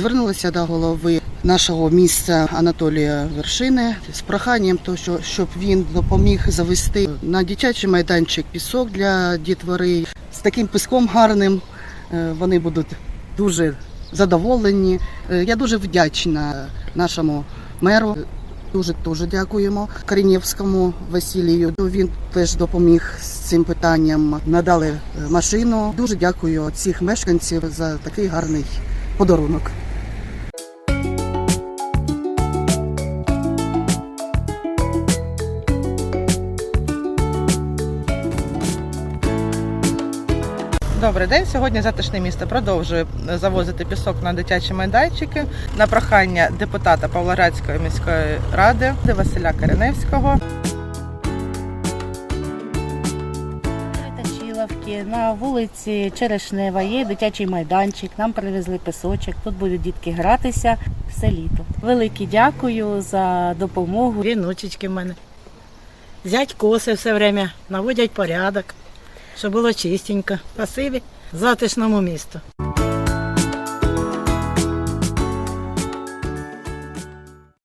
Звернулися до голови нашого міста Анатолія Вершини з проханням, то що щоб він допоміг завести на дитячий майданчик пісок для дітвори. З таким піском гарним е, вони будуть дуже задоволені. Е, Я дуже вдячна нашому меру. Дуже дуже дякуємо Корінєвському Василію. Він теж допоміг з цим питанням. Надали е, машину. Дуже дякую цих мешканців за такий гарний подарунок. Добрий день. Сьогодні затишне місто продовжує завозити пісок на дитячі майданчики на прохання депутата Павлоградської міської ради Василя Кореневського. На вулиці Черешнева є дитячий майданчик. Нам привезли пісочок. Тут будуть дітки гратися все літо. Велике дякую за допомогу. Дві внучечки в мене. Зять коси все время, наводять порядок, щоб було чистенько. Спасибі затишному місту.